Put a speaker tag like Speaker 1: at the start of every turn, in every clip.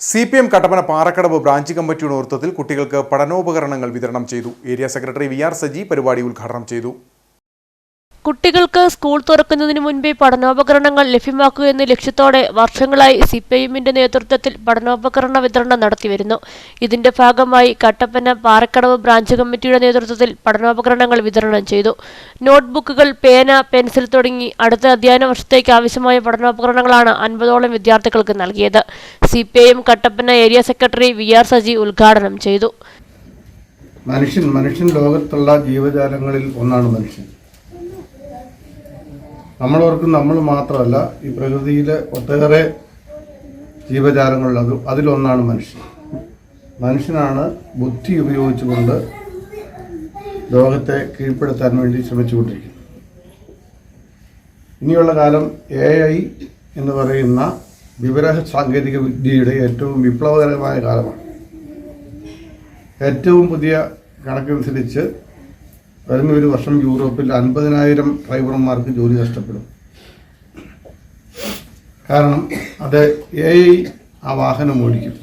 Speaker 1: C P M Kattappana Parakkadavu branch കമ്മിറ്റിയുടെ നേതൃത്വത്തിൽ കുട്ടികൾക്ക് പഠനോപകരണങ്ങൾ വിതരണം ചെയ്തു. Area secretary V R Saji പരിപാടി ഉദ്ഘാടനം ചെയ്തു.
Speaker 2: കുട്ടികൾക്ക് സ്കൂൾ തുറക്കുന്നതിന് മുൻപേ പഠനോപകരണങ്ങൾ ലഭ്യമാക്കുക എന്ന ലക്ഷ്യത്തോടെ വർഷങ്ങളായി സി പി ഐഎമ്മിന്റെ നേതൃത്വത്തിൽ പഠനോപകരണ വിതരണം നടത്തിവരുന്നു. ഇതിന്റെ ഭാഗമായി കട്ടപ്പന പാറക്കടവ് ബ്രാഞ്ച് കമ്മിറ്റിയുടെ നേതൃത്വത്തിൽ പഠനോപകരണങ്ങൾ വിതരണം ചെയ്തു. നോട്ട്ബുക്കുകൾ പേന പെൻസിൽ തുടങ്ങി അടുത്ത അധ്യയന വർഷത്തേക്ക് ആവശ്യമായ പഠനോപകരണങ്ങളാണ് അൻപതോളം വിദ്യാർത്ഥികൾക്ക് നൽകിയത്. C P I M Kattappana area secretary V R Saji ഉദ്ഘാടനം ചെയ്തു.
Speaker 3: മനുഷ്യൻ മനുഷ്യൻ ലോകത്തുള്ള ജീവജാലങ്ങളിൽ ഒന്നാണ് മനുഷ്യൻ. നമ്മളോർക്കും നമ്മൾ മാത്രമല്ല ഈ പ്രകൃതിയിലെ ഒട്ടേറെ ജീവജാലങ്ങളുള്ളത് അത് അതിലൊന്നാണ് മനുഷ്യൻ. മനുഷ്യനാണ് ബുദ്ധി ഉപയോഗിച്ചുകൊണ്ട് ലോകത്തെ കീഴ്പ്പെടുത്താൻ വേണ്ടി ശ്രമിച്ചുകൊണ്ടിരിക്കുന്നത്. ഇനിയുള്ള കാലം എ ഐ എന്ന് പറയുന്ന വിവര സാങ്കേതിക വിദ്യയുടെ ഏറ്റവും വിപ്ലവകരമായ കാലമാണ്. ഏറ്റവും പുതിയ കണക്കനുസരിച്ച് വരുന്ന ഒരു വർഷം യൂറോപ്പിൽ അൻപതിനായിരം ഡ്രൈവർമാർക്ക് ജോലി നഷ്ടപ്പെടും. കാരണം അത് എ ആ വാഹനം ഓടിക്കും.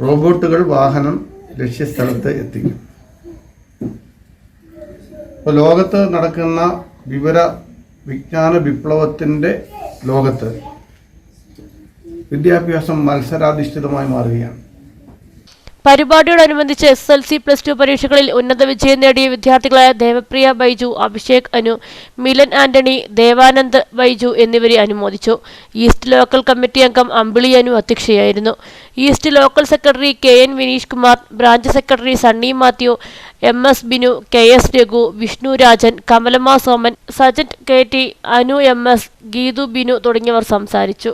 Speaker 3: റോബോട്ടുകൾ വാഹനം ലക്ഷ്യസ്ഥലത്ത് എത്തിക്കും. ഇപ്പോൾ ലോകത്ത് നടക്കുന്ന വിവര വിജ്ഞാന വിപ്ലവത്തിന്റെ ലോകത്ത് വിദ്യാഭ്യാസം മത്സരാധിഷ്ഠിതമായി മാറുകയാണ്.
Speaker 2: പരിപാടിയോടനുബന്ധിച്ച് S L C plus two പരീക്ഷകളിൽ ഉന്നത വിജയം നേടിയ വിദ്യാർത്ഥികളായ ദേവപ്രിയ ബൈജു അഭിഷേക് അനു മിലൻ ആന്റണി ദേവാനന്ദ് ബൈജു എന്നിവരെ അനുമോദിച്ചു. ഈസ്റ്റ് ലോക്കൽ കമ്മിറ്റി അംഗം Ambili Anu അധ്യക്ഷയായിരുന്നു. East local secretary K N Vineesh Kumar branch secretary Sunny Mathew M S Binu K S Raghu Vishnu Rajan Kamalamma Soman Sajet K T Anu M S Geethu Binu തുടങ്ങിയവർ സംസാരിച്ചു.